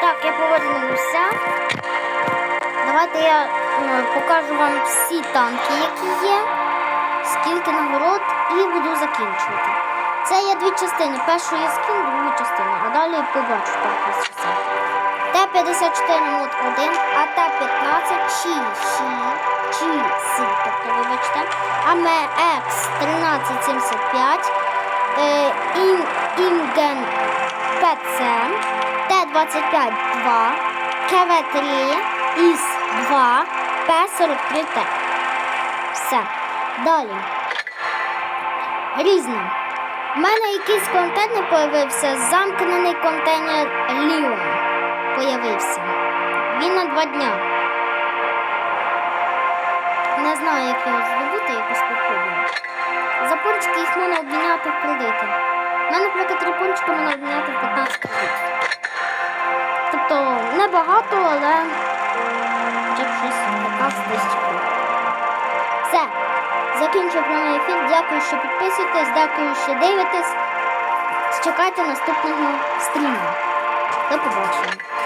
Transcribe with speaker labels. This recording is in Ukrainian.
Speaker 1: Так, я повернувся. Давайте я е, покажу вам всі танки, які є, скільки нагород, і буду закінчувати. Це є дві частини. Першу є скін, другу частину, а далі побачу так ось все. Т-54 мод 1, а Т-15 Чі, Ші, Чі, Сі, тобто, вибачте, АМЕ X 1375, е, Ін, Інген ПЦ, Т-25 2, КВ-3, ІС-2, П-43Т. Все. Далі. Різне. У мене якийсь контейнер появився, замкнений контейнер Ліон появився. Він на два дня. Не знаю, як його здобути, якось попробую. За пончики їх можна обміняти в кредити. Мене, наприклад, три пончики можна обміняти в 15 хвилин. Тобто небагато, але вже щось 15 тисяч. Все. Закінчив прямий ефір. Дякую, що підписуєтесь, дякую, що дивитесь. Чекайте наступного стріму. До побачення.